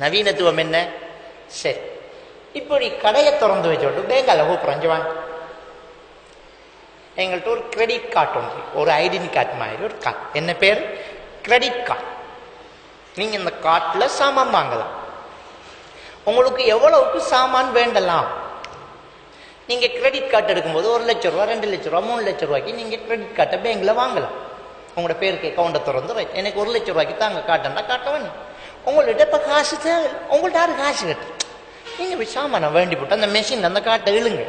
நவீனத்துவம் என்ன? சரி. இப்படி கடையை திறந்து வச்சோட்டு பேங்கால கூப்பிட்றஞ்சு வாங்க. எங்கள்கிட்ட ஒரு கிரெடிட் கார்டு ஒன்று ஒரு ஐடென்டி கார்டு மாதிரி ஒரு கார்டு என்ன பேர்? கிரெடிட் கார்டு நீங்கள் இந்த கார்டில் சாமான் வாங்கலாம். உங்களுக்கு எவ்வளவுக்கு சாமான் வேண்டலாம்? நீங்கள் கிரெடிட் கார்டு எடுக்கும்போது ஒரு லட்ச ரூபா ரெண்டு லட்ச ரூபா மூணு லட்ச ரூபாய்க்கு நீங்கள் கிரெடிட் கார்டை பேங்கில் வாங்கலாம். உங்களோட பேருக்கு அக்கௌண்ட்டை திறந்து எனக்கு ஒரு லட்ச ரூபாய்க்கு தாங்க காட்டண்டா காட்ட வேணும். உங்கள்கிட்ட இப்போ காசு தேவை. உங்கள்ட்ட யாரு காசு கட்டு? நீங்க போய் நான் வேண்டி போட்டு அந்த மெஷின் அந்த காட்டை இழுங்க.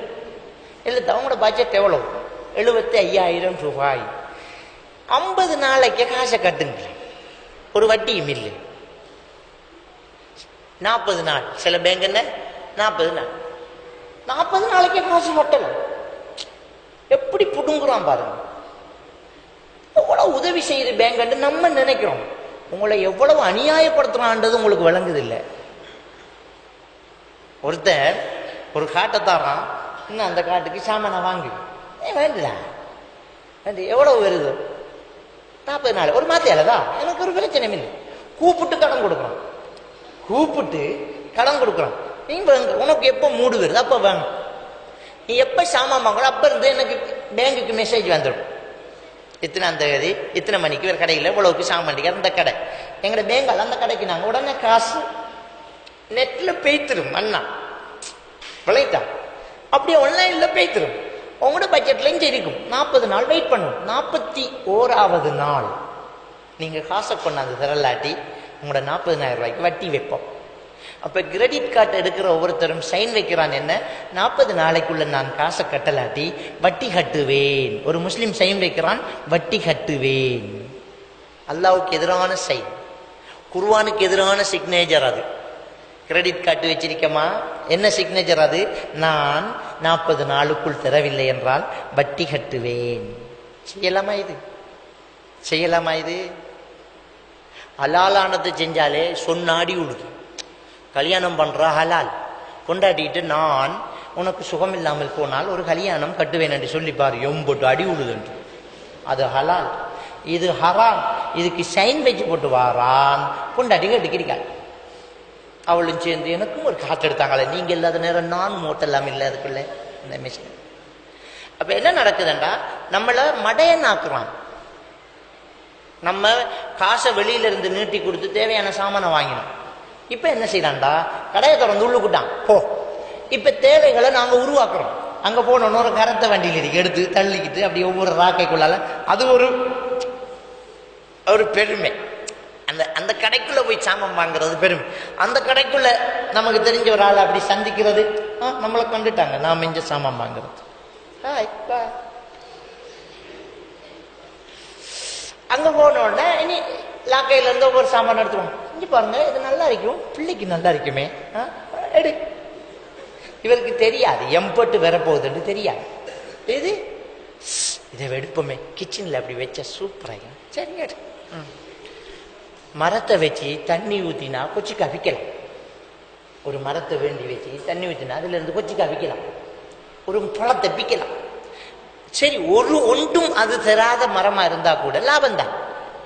இழுத்தா உங்களோட பட்ஜெட் எவ்வளவு? எழுபத்தி ஐயாயிரம் ரூபாய். ஐம்பது நாளைக்கு காசை கட்டுங்க ஒரு வட்டியும் இல்லை. நாற்பது நாள். சில பேங்க் என்ன? நாற்பது நாள். நாற்பது நாளைக்கே காசு கட்டலாம் எப்படி புடுங்குறான் பாருங்க. எவ்வளோ உதவி செய்யுது பேங்க் நம்ம நினைக்கிறோம். உங்களை எவ்வளவு அநியாயப்படுத்துறான்றது உங்களுக்கு விளங்குது இல்லை ஒருத்தர் ஒரு காட்டை தரான் இன்னும் அந்த காட்டுக்கு சாமானை வாங்கி. ஏன் வேண்டல வேண்டு எவ்வளவு வருது? நாற்பது நாள் ஒரு மாத்தியாலதா எனக்கு ஒரு பிரச்சனை இல்லை. கூப்பிட்டு கடன் கொடுக்குறோம் கூப்பிட்டு கடன் கொடுக்குறோம் நீ உனக்கு எப்போ மூடு வருது? அப்போ வாங்க. நீ எப்போ சாமான் வாங்குறோம் அப்போ இருந்து எனக்கு பேங்குக்கு மெசேஜ் வந்துடும். இத்தனாம் தேதி இத்தனை மணிக்கு ஒரு கடையில் இவ்வளோக்கு சாமான் அந்த கடை. எங்களோட பேங்கால் அந்த கடைக்கு நாங்கள் உடனே காசு நெட்டில் பெய்த்திரும் அண்ணா. விளையிட்டா? அப்படியே ஆன்லைனில் பெய்த்திரும். உங்களோட பட்ஜெட்லையும் சரிக்கும் நாற்பது நாள் வெயிட் பண்ணும். நாற்பத்தி ஓராவது நாள். நீங்கள் காசை கொண்டாந்து திரளாட்டி உங்களோட நாற்பதினாயிரம் ரூபாய்க்கு வட்டி வைப்போம். அப்போ கிரெடிட் கார்டு எடுக்கிற ஒவ்வொருத்தரும் சைன் வைக்கிறான் என்ன? நாற்பது நாளைக்குள்ள நான் காசை கட்டலாட்டி வட்டி கட்டுவேன். ஒரு முஸ்லீம் சைன் வைக்கிறான் வட்டி கட்டுவேன். அல்லாவுக்கு எதிரான சைன் குர்வானுக்கு எதிரான சிக்னேச்சர் அது. கிரெடிட் கார்டு வச்சிருக்கமா என்ன சிக்னேச்சர் அது? நான் நாற்பது நாளுக்குள் தரவில்லை என்றால் வட்டி கட்டுவேன். செய்யலாமா இது? செய்யலாமா இது? ஹலாலானதை செஞ்சாலே சொன்னாடி உழுது. கல்யாணம் பண்ற ஹலால். கொண்டாடிட்டு நான் உனக்கு சுகம் இல்லாமல் போனால் ஒரு கல்யாணம் கட்டுவேன் என்று சொல்லி பாரு எம்பொட்டு அடி உழுதுன்று அது ஹலால். இது ஹராம். இதுக்கு சைன் வச்சு போட்டு வாரான். பொண்டாட்டி கட்டுக்கிறீர்கள் அவளும் சேர்ந்து எனக்கும் ஒரு காற்று எடுத்தாங்களே நீங்க இல்லாத நேரம் நான் மூட்டெல்லாம் இல்லை அதுக்குள்ள இந்த மிஷின் அப்ப என்ன நடக்குதுண்டா? நம்மள மடையனாக்குறான் நம்ம காசை வெளியில இருந்து நீட்டி கொடுத்து தேவையான சாமானை வாங்கினோம். இப்ப என்ன செய்யறான்டா கடையை திறந்து உள்ளுக்குட்டான். போ. இப்ப தேவைகளை நாங்க உருவாக்குறோம். அங்க போனோன்னு ஒரு கரத்தை வண்டியில் இருக்கு. எடுத்து தள்ளிக்கிட்டு அப்படி ஒவ்வொரு ராக்கைக்குள்ளால. அது ஒரு ஒரு பெருமை. அந்த அந்த கடைக்குள்ள போய் சாமான் வாங்குறது பெருமை. அந்த கடைக்குள்ள நமக்கு தெரிஞ்ச ஒரு ஆள் அப்படி சந்திக்கிறது ஆ, நம்மளை கண்டுட்டாங்க. நான் மிஞ்ச சாமான் வாங்குறது. ஹாய் பா அங்க போன உடனே இனி லாக்கையில இருந்து ஒவ்வொரு சாமான் எடுத்துருவோம் செஞ்சு பாருங்க இது நல்லா இருக்கும். பிள்ளைக்கு நல்லா இருக்குமே. ஆ, எடு. இவருக்கு தெரியாது. எம்பட்டு வரப்போகுதுன்னு தெரியாது. இது? இதை எடுப்போமே. கிச்சன்ல அப்படி வச்சா சூப்பராக சரி எடு. மரத்தை வச்சு தண்ணி ஊத்தினா கொச்சிக்காய் விற்கலாம் ஒரு மரத்தை வேண்டி வச்சு தண்ணி ஊத்தினா அதுல இருந்து விற்கலாம் ஒரு பழத்தை விற்கலாம் சரி ஒரு ஒன்றும் அது தராத மரமா இருந்தா கூட லாபம் தான்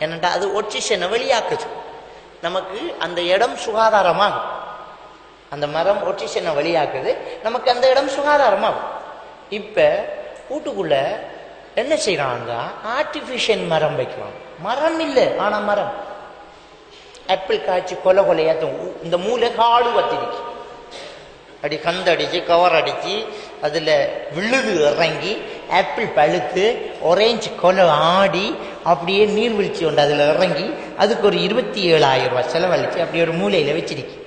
ஏனண்டா அது ஒட்சிஷனை வெளியாக்குது. நமக்கு அந்த இடம் சுகாதாரமாகும். அந்த மரம் ஒட்சிஷனை வழியாக்குது. நமக்கு அந்த இடம் சுகாதாரமாகும். இப்போ வீட்டுக்குள்ள என்ன செய்கிறாங்கன்னா ஆர்டிஃபிஷியல் மரம் வைக்கிறான் மரம் இல்லை ஆனால் மரம். ஆப்பிள் காய்ச்சி கொலை கொலையாத்தும் இந்த மூளை காடு வத்திருக்கு அப்படி கந்தடிச்சு கவர் அடித்து அதில் விழுது இறங்கி ஆப்பிள் பழுத்து ஒரேஞ்சு கொலை ஆடி அப்படியே நீர்வீழ்ச்சி உண்டு அதில் இறங்கி அதுக்கு ஒரு இருபத்தி ஏழாயிரம் ரூபாய் செலவழிச்சு அப்படி ஒரு மூலையில் வச்சிருக்கு.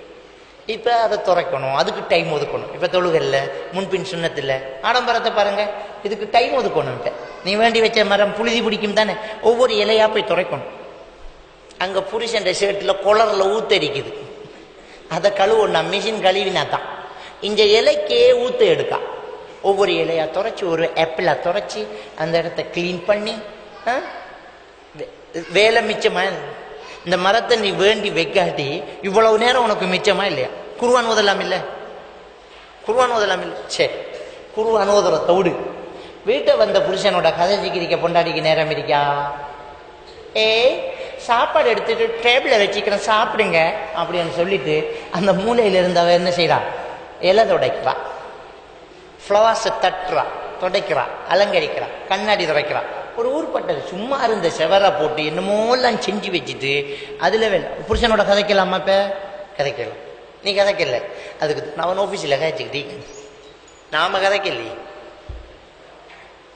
இப்போ அதை துறைக்கணும் அதுக்கு டைம் ஒதுக்கணும். இப்போ தொழுகல்ல முன்பின் சுண்ணத்தில் ஆடம்பரத்தை பாருங்க இதுக்கு டைம் ஒதுக்கணும் நீ வேண்டி வச்ச மரம் புழுதி பிடிக்கும் தானே? ஒவ்வொரு இலையாக போய் துறைக்கணும். அங்கே புருஷன் ஷர்ட்டில் குளரில் ஊத்தரிக்குது அதை கழுவுனா மிஷின் கழுவினா தான் இந்த இலைக்கே ஊத்த எடுக்கா. ஒவ்வொரு இலையா துரைச்சி ஒரு ஆப்பிளா துரைச்சி அந்த இடத்த க்ளீன் பண்ணி ஆ? வே- வேலை மிச்சமா? இந்த மரத்தை நீ வேண்டி வைக்காட்டி இவ்வளவு நேரம் உனக்கு மிச்சமா இல்லையா? குருவான் ஓதலாம் இல்லை? குருவான் ஓதலாம் இல்லை? சரி குருவான் ஓதுற தவிடு. வீட்டை வந்த புருஷனோட கதை சிக்கிரிக்க பொண்டாடிக்கு நேரம் இருக்கா? ஏ சாப்பாடு எடுத்துட்டு டேபிளில் வச்சுக்கிறேன் சாப்பிடுங்க அப்படின்னு சொல்லிட்டு அந்த மூலையில இருந்தவ என்ன செய்யறான்? இலை துடைக்கிறான் ஃப்ளவர்ஸை தட்டுறா துடைக்கிறான் அலங்கரிக்கிறான் கண்ணாடி துடைக்கிறான் ஒரு ஊர்பட்டது. சும்மா இருந்த செவரை போட்டு என்னமோலாம் செஞ்சு வச்சுட்டு அதில் வேணும் புருஷனோட கதைக்கலாமா இப்போ? கதைக்கலாம். நீ கதைக்கல. அதுக்கு நான் ஆஃபீஸில் கதைச்சிக்கிட்டே நாம கதைக்கலையே.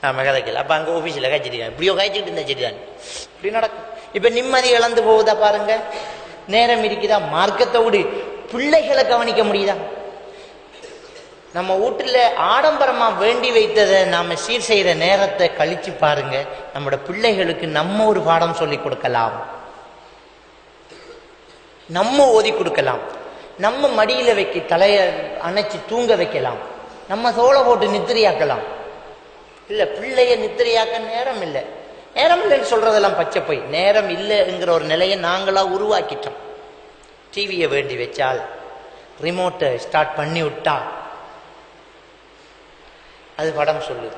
நாம கதைக்கல. அப்போ அங்கே ஆஃபீஸில் கழிச்சிருக்காங்க இப்படியோ கதைச்சிக்கிட்டு இருந்தா சரிதான். இப்படி நடக்கும். இப்போ நிம்மதி இழந்து போகுதா பாருங்க. நேரம் இருக்குதா? மார்க்கத்தை விடு. பிள்ளைகளை கவனிக்க முடியுதா? நம்ம வீட்டுல ஆடம்பரமாக வேண்டி வைத்ததை நாம சீர் செய்கிற நேரத்தை கழித்து பாருங்க. நம்மளோட பிள்ளைகளுக்கு நம்ம ஒரு பாடம் சொல்லி கொடுக்கலாம். நம்ம ஓதி கொடுக்கலாம். நம்ம மடியில் வைக்க தலையை அணைச்சி தூங்க வைக்கலாம். நம்ம சோளை போட்டு நித்திரையாக்கலாம். இல்லை பிள்ளைய நித்திரையாக்க நேரம் இல்லை. நேரம் இல்லைன்னு சொல்கிறதெல்லாம் பச்சை போய். நேரம் இல்லைங்கிற ஒரு நிலையை நாங்களாக உருவாக்கிட்டோம். டிவியை வேண்டி வச்சால் ரிமோட்டை ஸ்டார்ட் பண்ணி விட்டா அது படம் சொல்லுது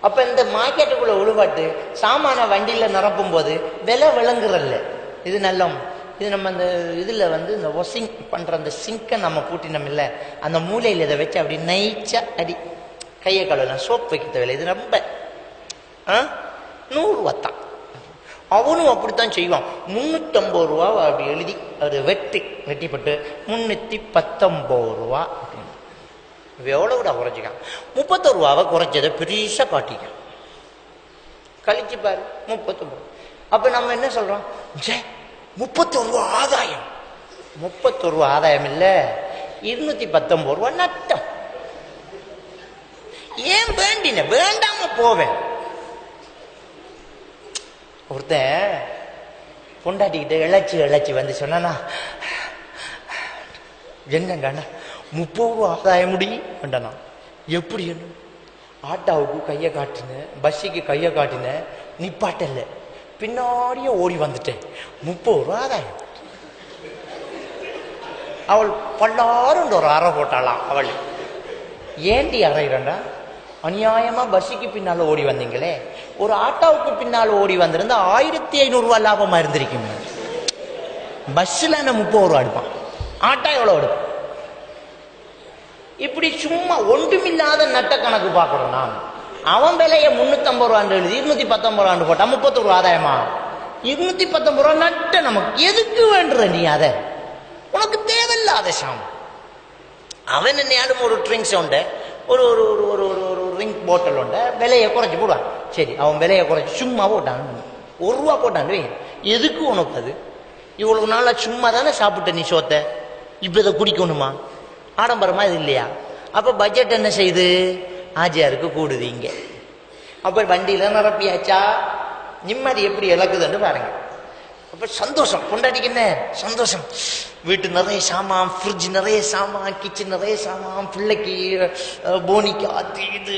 அப்போ இந்த மார்க்கெட்டுக்குள்ள உழுவாட்டு சாமான வண்டியில் நிரப்பும் போது விலை விளங்குறல்ல. இது நல்லம். இது நம்ம அந்த இதில் வந்து இந்த ஒசிங் பண்ணுற அந்த சிங்கை நம்ம பூட்டினோம் இல்லை அந்த மூலையில் இதை வச்சு அப்படி நைச்சா அடி. கையை கழுவலாம் சோப் வைக்க தேவையில்லை இது ரொம்ப ஆ? நூறு வத்தான் அவனும் அப்படித்தான் செய்வான். முந்நூற்றம்பது ரூபா அப்படி எழுதி அவர் வெட்டி வெட்டிப்பட்டு முன்னூற்றி பத்தொம்பது ரூபா. அப்படின்னு எவ்வளோ விட குறைச்சிக்கான் முப்பத்தொரு ரூபாவை குறைச்சதை பெருசா காட்டிக்கான் கழிச்சு பாரு முப்பத்தொம்பது அப்ப நம்ம என்ன சொல்றோம்? ஜே முப்பத்தொரு ரூபா ஆதாயம். முப்பத்தொரு ரூபா ஆதாயம் இல்ல இருநூத்தி பத்தொன்பது ரூபா நட்டம் ஏன் வேண்டின? வேண்டாம போவேன். ஒருத்தன் பொண்டாட்டிக்கிட்ட இழைச்சி இழைச்சி வந்து சொன்னா என்னங்கண்ணா முப்பது ரூபா ஆதாயம் முடி வேண்டாம் எப்படி என்ன ஆட்டாவுக்கு கையை காட்டினேன் பஸ்ஸுக்கு கையை காட்டினேன் நிப்பாட்டல பின்னாடியே ஓடி வந்துட்டேன். முப்பது ரூபா ஆதாயம். அவள் பல்லாரும் ஒரு அறை போட்டாளாம் அவள். ஏண்டி அறையிறண்டா? அநியாயமா பஸ்ஸுக்கு பின்னால ஓடி வந்தீங்களே. ஒரு ஆட்டோவுக்கு பின்னால் ஓடி வந்திருந்தா ஆயிரத்தி ஐநூறுரூவா ரூபாய் லாபமா இருந்திருக்குமே. பஸ்ஸில் என்ன முப்பது ரூபா எடுப்பான். ஆட்டோ எவ்வளோ எடுப்பான்? இப்படி சும்மா ஒன்றுமில்லாத நட்ட கணக்கு பார்க்கறோம் நாம் அவன் விலையை முன்னூத்தம்பது ரூபான்னு எழுதி இருநூத்தி பத்தொன்பது ரூபான்னு போட்டா முப்பத்தொரு ரூபா ஆதாயமா? இருநூத்தி பத்தொன்பது ரூபா நட்ட நமக்கு எதுக்கு வேண்டுற நீ அதை? உனக்கு தேவையில்லாத சாம் அவன் என்னையாலும் ஒரு ட்ரிங்க்ஸ் உண்டு ஒரு ஒரு ஒரு ஒரு ஒரு ஒரு ரிங்க் போட்டல் உண்டு விலையை குறைச்சி போடுவான். சரி அவன் விலையை குறைச்சி சும்மா போட்டான். ஒரு ரூபா போட்டான் எதுக்கு உனக்கு அது? இவ்வளவு நாளா சும்மா தானே சாப்பிட்ட நீ சோத்த? இப்ப இதை குடிக்கணுமா? ஆடம்பரமா இது இல்லையா? அப்ப பட்ஜெட் என்ன செய்யுது ஆஜியாருக்கு கூடுது இங்க. அப்ப வண்டியில நிரப்பியாச்சா? நிம்மதி எப்படி இழக்குதுன்னு பாருங்க. அப்ப சந்தோஷம். கொண்டாடிக்கு என்ன? சந்தோஷம். வீட்டு நிறைய சாமான் ஃப்ரிட்ஜ் நிறைய சாமான் கிச்சன் நிறைய சாமான் பிள்ளைக்கு அஹ், போனிக்கு அது இது